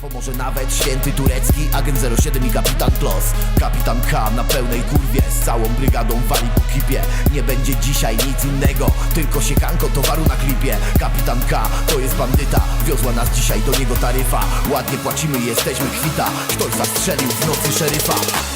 pomoże nawet święty turecki agent 07 i kapitan Klos. Kapitan K na pełnej kurwie z całą brygadą wali po kipie Nie będzie dzisiaj nic innego, tylko siekanko towaru na klipie. Kapitan K to jest bandyta, wiozła nas dzisiaj do niego taryfa. Ładnie płacimy jesteśmy kwita, ktoś zastrzelił w nocy szeryfa.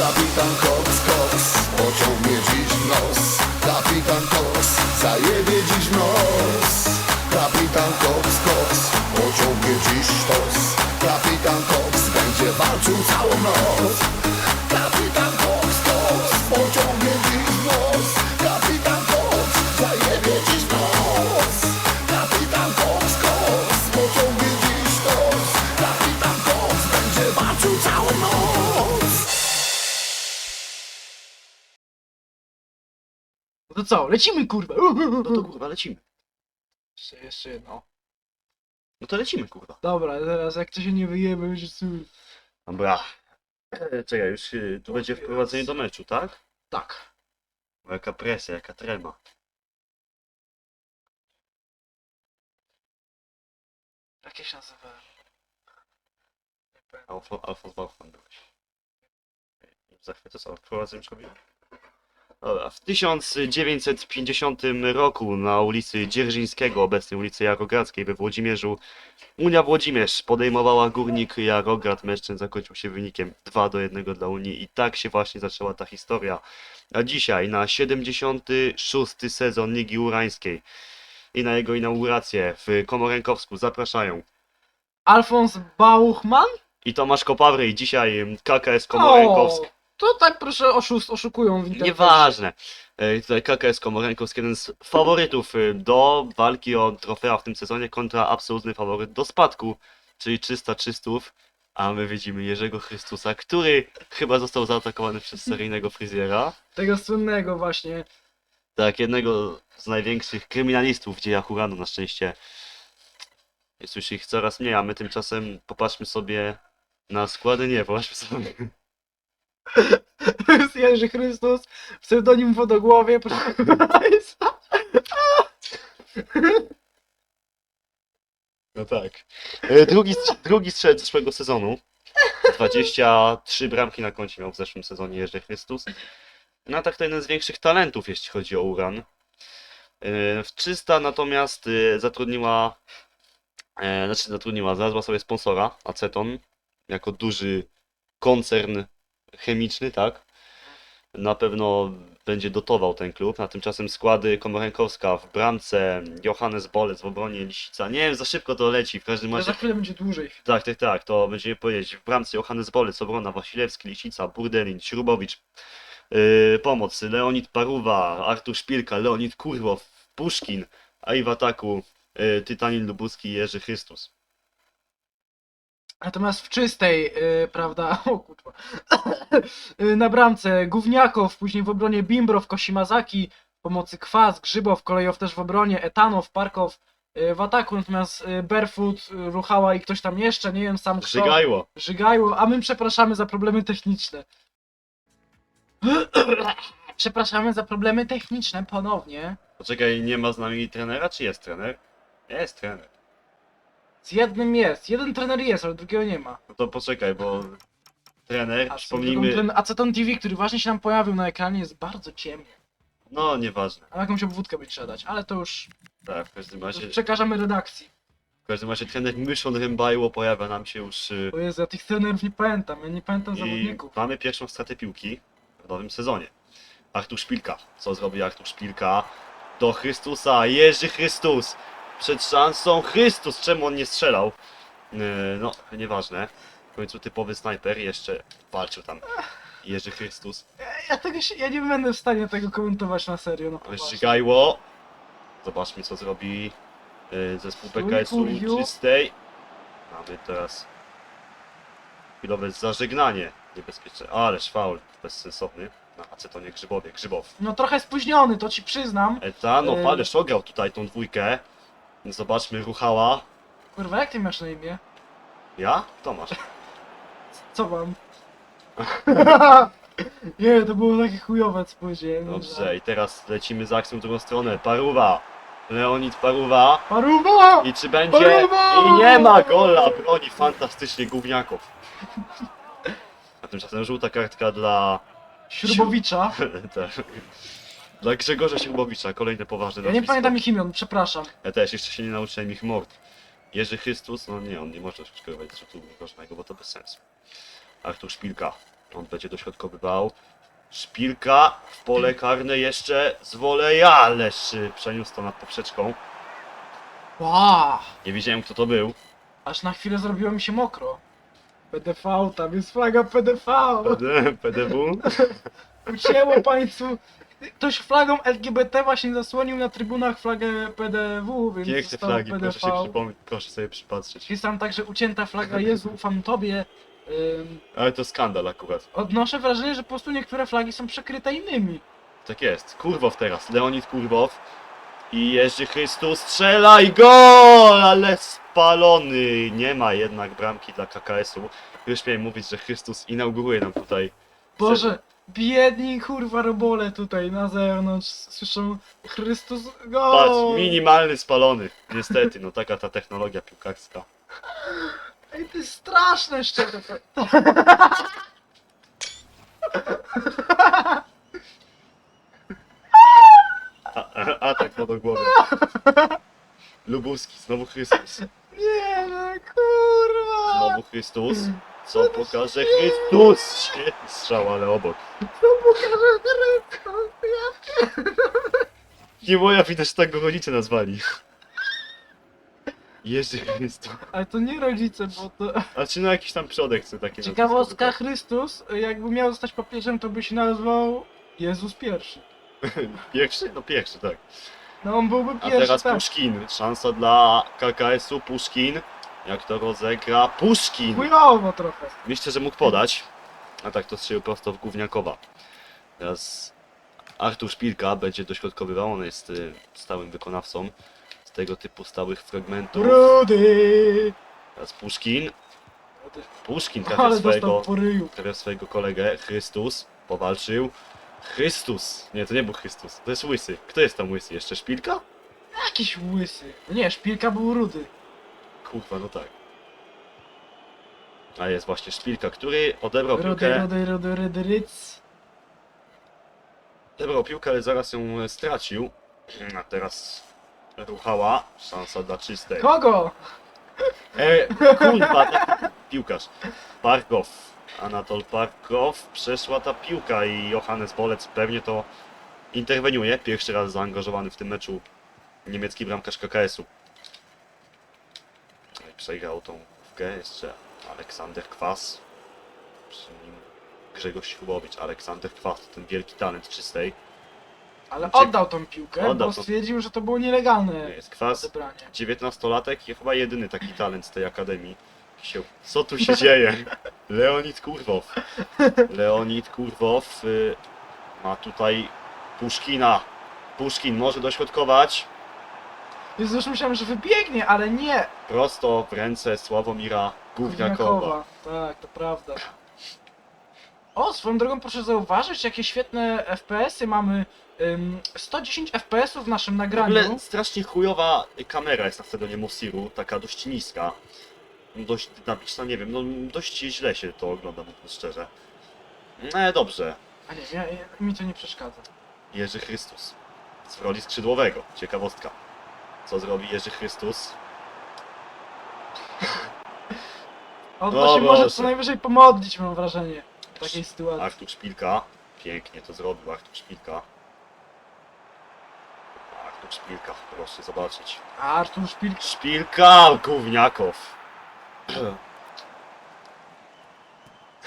Kapitan Cox, Cox, pociągnie dziś w nos. Kapitan Cox, zajebie dziś nos. Kapitan Cox, Cox, pociągnie dziś sztos Kapitan Cox będzie walczył całą noc Kapitan Cox, Cox, pociągnie dziś nos Kapitan Cox, zajebie dziś nos Kapitan Cox, Cox, pociągnie dziś sztos Kapitan Cox będzie walczył całą noc No to co, lecimy kurwa! No to kurwa lecimy. Jeszcze, jeszcze jedno. No to lecimy kurwa. Dobra, teraz jak to się nie wyjemy, będzie cud. Dobra. E, Czekaj, już y, tu będzie wprowadzenie do meczu, tak? Tak. O, Jaka presja, jaka trema. Jak ja się nazywa? Nie pamiętam. Alfa, Alfa Bauchman byłeś. Za chwilę to co, wprowadzę już robię? Dobra, w 1950 roku na ulicy Dzierżyńskiego, obecnej ulicy Jarogradzkiej we Włodzimierzu, Unia Włodzimierz podejmowała Górnik Jarograd. Mężczyzn zakończył się wynikiem 2 do 1 dla Unii i tak się właśnie zaczęła ta historia. A dzisiaj na 76 sezon Ligi Urańskiej i na jego inaugurację w Komorenkowsku zapraszają Alfons Bauchman? i Tomasz Kopawry i dzisiaj KKS Komorenkowsk. To tak proszę oszust, oszukują w internecie. Nieważne. E, Tutaj KKS Komorenkowsk, jeden z faworytów e, do walki o trofea w tym sezonie kontra absolutny faworyt do spadku, czyli 300 czystów. A my widzimy Jerzego Chrystusa, który chyba został zaatakowany przez seryjnego fryzjera. Tego słynnego właśnie. Tak, jednego z największych kryminalistów w dziejach Uranu na szczęście. Jest już ich coraz mniej, a my tymczasem popatrzmy sobie na składy. Nie, popatrzmy sobie. Jest Jerzy Chrystus, pseudonim Wodogłowie, proszę państwa. No tak. E, Drugi, strz- drugi strzelec zeszłego sezonu. 23 bramki na koncie miał w zeszłym sezonie Jerzy Chrystus. No tak to jeden z większych talentów, jeśli chodzi o Uran. E, W 300 natomiast e, zatrudniła, e, znaczy zatrudniła, znalazła sobie sponsora, Aceton, jako duży koncern chemiczny, tak? Na pewno będzie dotował ten klub, a tymczasem składy Komorenkowska w bramce, Johannes Bolec w obronie Lisica. Nie wiem, za szybko to leci, w każdym razie... za chwilę będzie dłużej. Tak, tak, tak, to będziemy powiedzieć. W bramce Johannes Bolec, obrona Wasilewski, Lisica, Burdelin, Śrubowicz, yy, pomoc Leonid Paruwa, Artur Szpilka, Leonid Kurwow, Puszkin, a i w ataku yy, Tytanin Lubuski i Jerzy Chrystus. Natomiast w czystej, yy, prawda, o kurwa, yy, na bramce Gówniakow, później w obronie Bimbrow, Kosimazaki, pomocy Kwas, Grzybow, Kolejow też w obronie, Etanow, Parkow yy, w ataku, natomiast yy, Barefoot, yy, Ruchała i ktoś tam jeszcze, nie wiem sam kto. Żygajło! Żygajło, a my przepraszamy za problemy techniczne. Przepraszamy za problemy techniczne ponownie. Poczekaj, nie ma z nami trenera, czy jest trener? Jest trener. Z jednym jest, jeden trener jest, ale drugiego nie ma. No to poczekaj, bo trener, A przypomnijmy, ten Aceton TV, który właśnie się nam pojawił na ekranie, jest bardzo ciemny. no nieważne. A jakąś obwódkę by trzeba dać, ale to już, Tak, w każdym to razie, już przekażemy redakcji. w każdym razie trener Myszon Rymbajło pojawia nam się już yy, O Jezu, ja tych trenerów nie pamiętam, ja nie pamiętam I zawodników. mamy pierwszą stratę piłki w nowym sezonie. Artur Szpilka. Co zrobi Artur Szpilka? Do Chrystusa. Jerzy Chrystus. Przed szansą Chrystus. Czemu on nie strzelał? Yy, no, nieważne. W końcu typowy snajper jeszcze walczył tam. Jerzy Chrystus. Ja tego się, ja nie będę w stanie tego komentować na serio, no poważnie. Żygajło. Zobaczmy co zrobi yy, zespół Stój, PKS-u kurwiu. czystej. Mamy teraz chwilowe zażegnanie niebezpieczne. Ależ faul bezsensowny. Na acetonie Grzybowie. Grzybow. No trochę spóźniony, to ci przyznam. Eta, no Yy. ależ ograł tutaj tą dwójkę. Zobaczmy, ruchała. Kurwa, jak ty masz na imię? Ja? Tomasz. Co mam? nie, to było takie chujowe, co powiedziałem. Dobrze, i teraz lecimy z akcją w drugą stronę. Paruwa. Leonid Paruwa. Paruwa! I czy będzie... Paruwa! I nie ma gola, broni fantastycznie gówniaków. A tymczasem żółta kartka dla... Śrubowicza. te- Dla Grzegorza Śrubowicza, kolejne poważne Ja nie nazwisko. pamiętam ich imion, przepraszam. Ja też jeszcze się nie nauczyłem ich mord. Jerzy Chrystus, no nie, on nie może skierować z rzutu rożnego, bo to bez sensu. Artur Szpilka, on będzie dośrodkowywał. Szpilka w pole karne jeszcze z woleja, ależ y, przeniósł to nad poprzeczką. Ła! Nie wiedziałem kto to był. Aż na chwilę zrobiło mi się mokro. PDV, tam jest flaga PDV. PD, PDW. Ucięło państwu. Ktoś flagą LGBT właśnie zasłonił na trybunach flagę PDW, więc Piękne zostało flagi, PDV. proszę się przypomnieć, proszę sobie przypatrzeć. Jest tam także ucięta flaga Jezu, ufam Tobie. Ym, Ale to skandal akurat. odnoszę wrażenie, że po prostu niektóre flagi są przykryte innymi. Tak jest. Kurwow teraz. Leonid Kurwow. I Jerzy Chrystus strzela i gol! Ale spalony. Nie ma jednak bramki dla KKS-u. Już miałem mówić, że Chrystus inauguruje nam tutaj. Boże, biedni kurwa robole tutaj na zewnątrz. Słyszą Chrystus go. Patrz, minimalny spalony. Niestety, no taka ta technologia piłkarska. Ej, to jest straszne szczerze. A, a, atak do głowy. Lubuski, znowu Chrystus. Nie no, kurwa. Znowu Chrystus. Co pokaże Chrystus? Strzał, ale obok. To pokażę Chrystus. Ja... Nie moja widać tak go rodzice nazwali. Jerzy Chrystus. Ale to nie rodzice, bo to... A czy no jakiś tam przodek chce takie Ciekawostka, nazwisko Chrystus, jakby miał zostać papieżem, to by się nazwał Jezus pierwszy. Pierwszy? No pierwszy, tak. No on byłby A pierwszy, teraz tak. Puszkin. Szansa dla KKS-u. Puszkin. Jak to rozegra? Puszkin! Chujowo trochę. Myślę, że mógł podać. A tak to strzelił prosto w Gówniakowa. Teraz Artur Szpilka będzie dośrodkowywał. On jest y, stałym wykonawcą z tego typu stałych fragmentów. Rudy! Teraz Puszkin. Puszkin trafia Ale swojego, dostał po ryju. trafia swojego kolegę. Chrystus powalczył. Chrystus! Nie, to nie był Chrystus. To jest Łysy. Kto jest tam Łysy? Jeszcze Szpilka? Jakiś łysy. Nie, szpilka był rudy. Kurwa, no tak. A jest właśnie Szpilka, który odebrał piłkę. ryc. Odebrał piłkę, ale zaraz ją e, stracił. A teraz ruchała. Szansa dla czystej. Kogo? E, kurwa, taki piłkarz. Parkow. Anatol Parkow. Przeszła ta piłka i Johannes Bolec pewnie to interweniuje. Pierwszy raz zaangażowany w tym meczu niemiecki bramkarz KKS-u. Przegrał tą piłkę jeszcze Aleksander Kwas. Przy nim Grzegorz Śrubowicz. Aleksander Kwas ten wielki talent czystej. Ale oddał tą piłkę, Oddał bo to- stwierdził, że to było Nie nielegalne jest Kwas. zebranie. 19-latek i chyba jedyny taki talent z tej akademii. Się- Co tu się dzieje? Leonid Kurwow. Leonid Kurwow y, ma tutaj Puszkina. Puszkin może dośrodkować. Jezu, już myślałem, że wybiegnie, ale nie. Prosto w ręce Sławomira Gówniakowa. Tak, to prawda. O, swoją drogą proszę zauważyć, jakie świetne FPS-y mamy. Ym, 110 FPS-ów w naszym W nagraniu. ogóle strasznie chujowa kamera jest na scedonie Mosiru, taka dość niska. Dość dynamiczna, nie wiem, no dość źle się to ogląda, mówiąc szczerze. No dobrze, A nie, ja, ja, mi to nie przeszkadza. Jerzy Chrystus. W roli skrzydłowego. Ciekawostka. Co zrobi Jerzy Chrystus? On No się może Boże. co najwyżej pomodlić, mam wrażenie. W takiej sytuacji. Artur Szpilka. Pięknie to zrobił Artur Szpilka. Artur Szpilka, proszę zobaczyć. A Artur Szpilk. Szpilka! Gówniakow!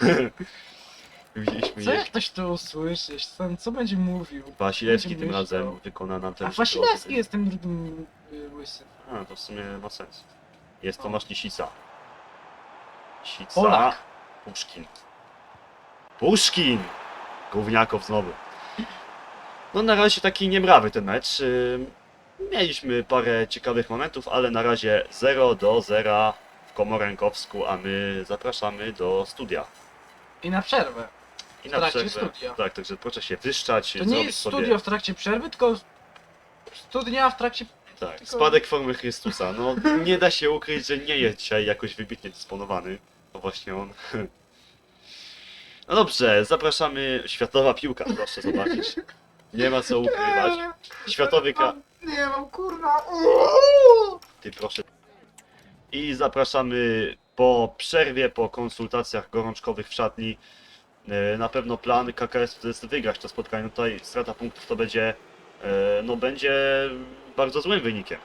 Widzieliśmy Co jak ktoś to usłyszy? Co, co będzie mówił? Wasilewski będzie tym myślał? razem wykona nam ten A Wasilewski jest tym drugim y, łysym. A, to w sumie ma sens. Jest O. Tomasz Lisica. Lisica. Polak. Puszkin. Puszkin! Gówniakow znowu. No na razie taki niemrawy ten mecz. Ym, Mieliśmy parę ciekawych momentów, ale na razie 0 do 0 w Komorenkowsku, a my zapraszamy do studia. I na przerwę. I na trakcie przerwę. studia. Tak, także proszę się wyszczać, To nie zrobić jest sobie... studio w trakcie przerwy, tylko studnia w trakcie Tak, Tylko- spadek formy Chrystusa. No, nie da się ukryć, że nie jest dzisiaj jakoś wybitnie dysponowany. To właśnie on. No dobrze, zapraszamy. Światowa piłka, proszę zobaczyć. Nie ma co ukrywać. Światowy ka... Nie mam kurwa. Ty proszę. I zapraszamy po przerwie, po konsultacjach gorączkowych w szatni. E, Na pewno plan KKS to jest wygrać to spotkanie. Tutaj strata punktów to będzie, e, no będzie bardzo złym wynikiem.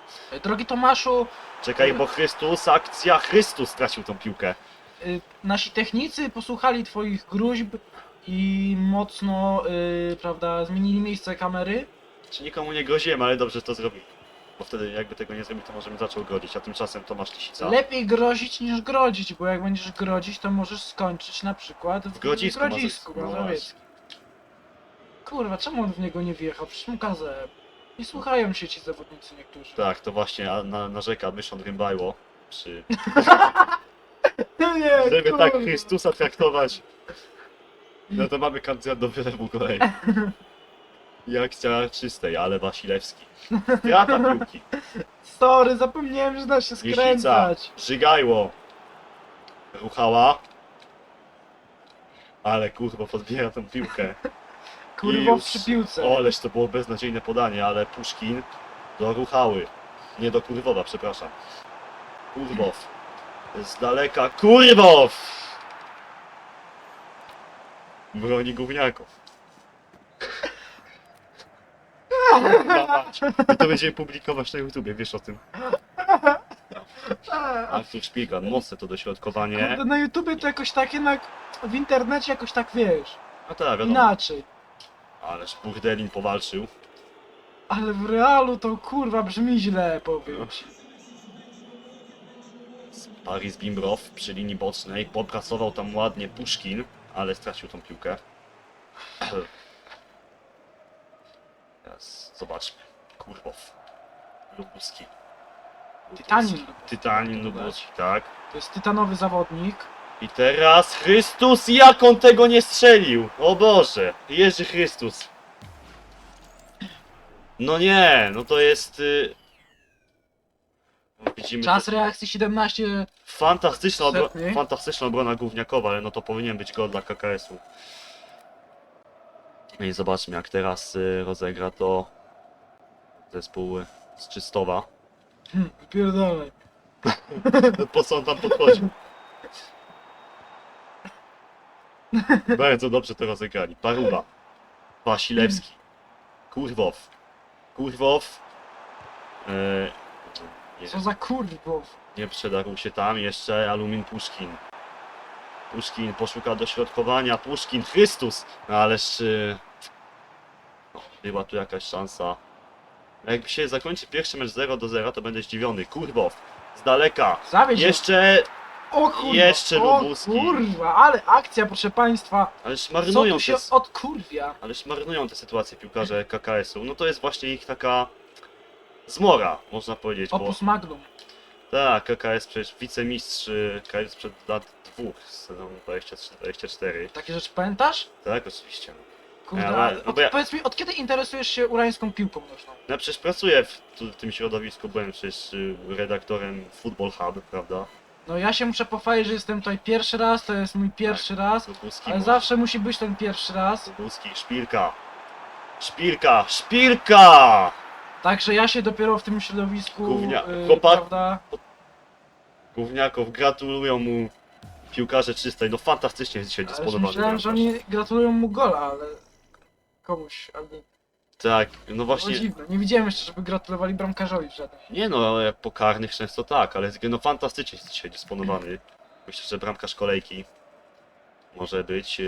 Drogi Tomaszu, Czekaj, bo Chrystus, akcja Chrystus stracił tą piłkę. y, nasi technicy posłuchali twoich gruźb i mocno, y, prawda, zmienili miejsce kamery. Czy nikomu nie groziłem, ale dobrze że to zrobił. Bo wtedy jakby tego nie zrobił, to możemy zaczął grozić, a tymczasem Tomasz Lisica. Lepiej grozić niż grodzić, bo jak będziesz grodzić, to możesz skończyć na przykład w, W Grodzisku Grodzisku no Mazowieckim. Kurwa, czemu on w niego nie wjechał? Przecież mu kazę. Nie słuchają się ci zawodnicy niektórzy. Tak, to właśnie a- na, narzeka Myszon Rymbajło. Przy... Nie, Żeby kurwa. tak Chrystusa traktować, no to mamy kandydat do wylewu kolei. I akcja czystej, ale Wasilewski. Strata piłki. Sorry, zapomniałem, że da się skręcać. Żygajło. Ruchała. Ale kurwa podbiera tą piłkę. I już- przy piłce. O, ależ to było beznadziejne podanie, ale Puszkin do Ruchały. Nie do Kurwowa, przepraszam. Kurwow. Z daleka. Kurwow! Broni gówniaków. I to będziemy publikować na YouTubie, wiesz o tym. Artur Szpigan, mocne to dośrodkowanie. Na YouTubie to jakoś tak jednak, w internecie jakoś tak wiesz, A tak, wiadomo. inaczej. Ależ Burdelin powalczył. Ale w realu to kurwa brzmi źle, powiem ci. Paris Bimbrow przy linii bocznej. Popracował tam ładnie Puszkin, ale stracił tą piłkę. Teraz zobaczmy. Kurwow. Lubuski. Tytanin. Tytanin Lubuski, tak. To jest tytanowy zawodnik. I teraz Chrystus, jak on tego nie strzelił? O Boże, Jerzy Chrystus. No nie, no to jest... Y... Widzimy, Czas reakcji 17. Fantastyczna, obro Setny. fantastyczna obrona Gówniakowa, ale no to powinien być gol dla KKS-u. I zobaczmy jak teraz y, rozegra to zespół z Czystowa. Wypierdolaj. Po co on tam podchodził? Bardzo dobrze to rozegrali. Paruba. Wasilewski. Kurwow. Kurwow. E, nie, Co za kurwow. nie przedarł się tam. Jeszcze Alumin Puszkin. Puszkin poszuka dośrodkowania. Puszkin, Chrystus! No ależ... y, No, była tu jakaś szansa. Jakby się zakończy pierwszy mecz 0 do 0, to będę zdziwiony. Kurwow. Z daleka. Zawiedź Jeszcze... O kurwa. jeszcze o Lubuski. kurwa, ale akcja proszę państwa. Ależ Co marnują tu się te... odkurwia? Ależ marnują te sytuacje piłkarze KKS-u. No to jest właśnie ich taka zmora, można powiedzieć, bo Opus Magnum. tak, KKS przecież wicemistrz y, KKS sprzed lat dwóch, z sezonu 23-24. Takie rzeczy pamiętasz? Tak, oczywiście. Kurde, Ale- ale no od, bo ja- powiedz mi, od kiedy interesujesz się urańską piłką nożną? No przecież pracuję w, tu, w tym środowisku, byłem przecież y, redaktorem Football Hub, prawda? No ja się muszę pochwalić, że jestem tutaj pierwszy raz, to jest mój pierwszy raz, Lubuski, ale zawsze musi być ten pierwszy raz. Lubuski, Szpilka. Szpilka, Szpilka! Także ja się dopiero w tym środowisku, Gównia- y, chłopak- prawda, Gówniaków, gratulują mu piłkarze czystej, no fantastycznie jest dzisiaj ale dysponowany. myślałem, że oni gratulują mu gola, ale komuś, albo Tak, no właśnie. dziwne, nie widziałem jeszcze, żeby gratulowali bramkarzowi w żadnym. Nie no, ale po karnych często tak, ale no fantastycznie jest dzisiaj dysponowany. Myślę, że bramkarz kolejki może być.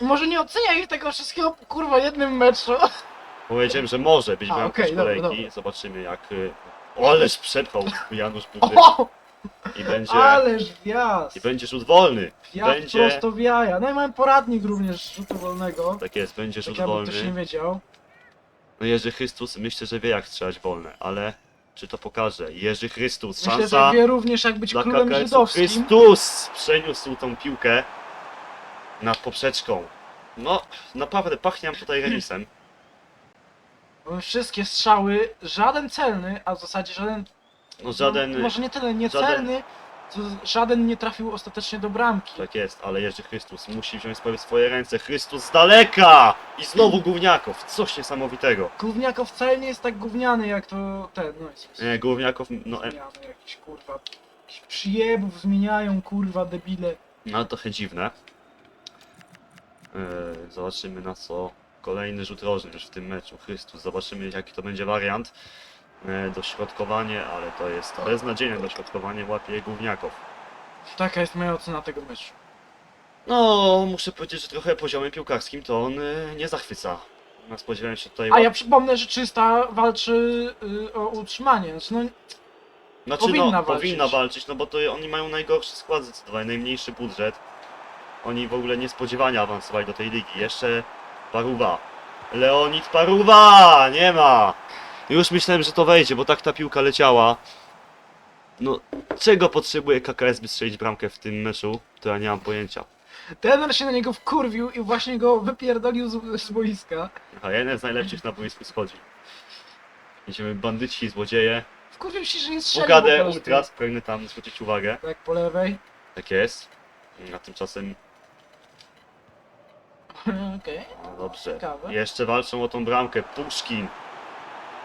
e, Może nie oceniaj tego wszystkiego, kurwa, jednym meczu. Powiedziałem, że może być A, bramkarz okej, dobra, kolejki. dobra. Zobaczymy jak. e, O, ależ przepchał Janusz Budy O, i będzie. ależ wjazd! I będzie rzut wolny. Wjazd będzie- prosto w jaja. No i mam poradnik również rzutu wolnego. Tak jest, będzie Tak rzut jakby ktoś nie wolny. wiedział. No Jerzy Chrystus myślę, że wie jak strzelać wolne, ale czy to pokaże? Jerzy Chrystus, Myślę, szansa że wie również jak być dla królem KKS-u. żydowskim. Chrystus przeniósł tą piłkę nad poprzeczką. No, naprawdę pachniam tutaj remisem. Były Wszystkie strzały, żaden celny, a w zasadzie żaden. No żaden... No, może nie tyle, nie żaden- co żaden nie trafił ostatecznie do bramki. Tak jest, ale Jerzy Chrystus musi wziąć sprawy w swoje ręce. Chrystus z daleka! I znowu Gówniakow. Coś niesamowitego. Gówniakow wcale nie jest tak gówniany jak to ten, no jest. Nie, Gówniakow, no, e, Zmiany jakieś kurwa. jakichś Przyjebów zmieniają kurwa debile. no trochę dziwne. Yy, zobaczymy na co kolejny rzut rożny już w tym meczu. Chrystus, zobaczymy jaki to będzie wariant. Yy, dośrodkowanie, ale to jest beznadziejne dośrodkowanie, łapie Gówniakow. Taka jest moja ocena tego meczu. No, muszę powiedzieć, że trochę poziomem piłkarskim to on yy, nie zachwyca. No, spodziewałem się tutaj... A ja przypomnę, że czysta walczy y, o utrzymanie. Znaczy, no, Znaczy, Powinna no, walczyć. powinna walczyć, no bo to oni mają najgorszy skład zdecydowanie, najmniejszy budżet. Oni w ogóle niespodziewanie awansowali do tej ligi. Jeszcze Paruwa. Leonid Paruwa! Nie ma! Już myślałem, że to wejdzie, bo tak ta piłka leciała. No, czego potrzebuje KKS, by strzelić bramkę w tym meczu? To ja nie mam pojęcia. trener się na niego wkurwił i właśnie go wypierdolił z, z boiska. A jeden z najlepszych na boisku schodzi. Idziemy bandyci, złodzieje. Wkurwił się, że nie strzelił po Ugadę prostu. Ultras, pragnę tam zwrócić uwagę. Tak, po lewej. Tak jest. A tymczasem Okej. No dobrze. Ciekawe. Jeszcze walczą o tą bramkę. Puszkin.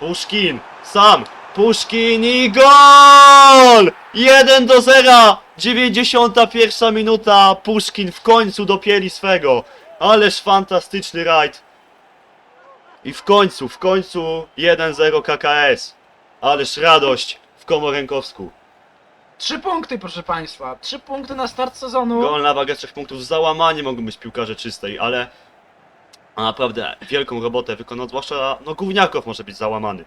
Puszkin! Sam! Puszkin i gol! 1 do 0! 91 minuta. Puszkin w końcu dopieli swego. Ależ fantastyczny rajd. I w końcu, w końcu 1-0 KKS. Ależ radość w Komorenkowsku. Trzy punkty, proszę państwa. Trzy punkty na start sezonu. Gol na wagę 3 punktów. Załamanie mogą być piłkarze czystej, ale a naprawdę wielką robotę wykonał, zwłaszcza no Gówniakow może być załamany.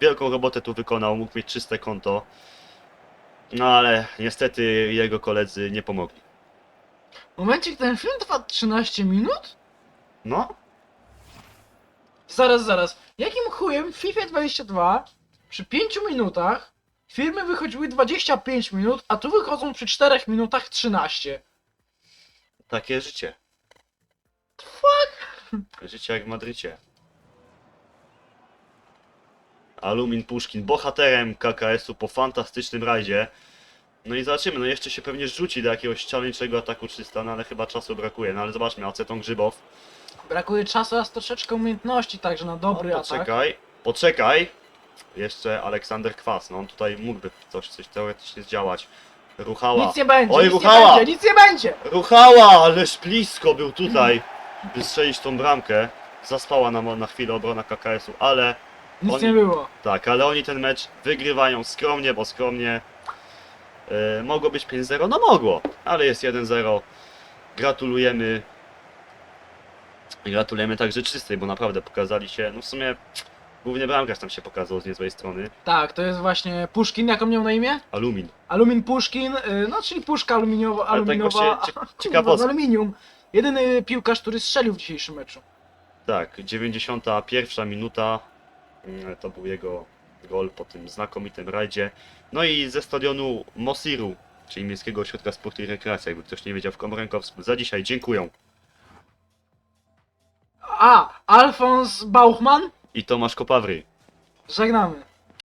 Wielką robotę tu wykonał, mógł mieć czyste konto. No ale niestety jego koledzy nie pomogli. Momencik, ten film trwa 13 minut? No, Zaraz, zaraz. Jakim chujem w FIFA 22 przy 5 minutach filmy wychodziły 25 minut, a tu wychodzą przy 4 minutach 13? takie życie. Fuck! Życie jak w Madrycie. Alumin Puszkin, bohaterem KKS-u po fantastycznym rajdzie. No i zobaczymy, no jeszcze się pewnie rzuci do jakiegoś challengego ataku 300, no ale chyba czasu brakuje. No ale zobaczmy, Aceton Grzybow. Brakuje czasu, a troszeczkę umiejętności także na dobry no, atak. poczekaj, poczekaj. Jeszcze Aleksander Kwas, no on tutaj mógłby coś, coś teoretycznie zdziałać. Ruchała. Nic nie będzie, Oj, nic ruchała! nie będzie, nic nie będzie! Ruchała, ależ blisko był tutaj, by strzelić tą bramkę. Zaspała na, na chwilę obrona KKS-u, ale Nic Oni- nie było. tak, ale oni ten mecz wygrywają skromnie, bo skromnie. Yy, mogło być 5-0, no mogło, ale jest 1-0. Gratulujemy. Gratulujemy także czystej, bo naprawdę pokazali się, no w sumie głównie bramkarz tam się pokazał z niezłej strony. Tak, to jest właśnie Puszkin, jak on miał na imię? Alumin. Alumin Puszkin, y, no czyli puszka aluminiowa, Ale tak właśnie cie- kurwa, z ciekawostka. aluminium. Jedyny piłkarz, który strzelił w dzisiejszym meczu. Tak, 91 minuta. Mm, To był jego gol po tym znakomitym rajdzie. No i ze stadionu Mosiru, czyli Miejskiego Ośrodka Sportu i Rekreacji, jakby ktoś nie wiedział w Komorenkowsku. Za dzisiaj dziękuję. A, Alfons Bauchman, I Tomasz Kopawry. żegnamy.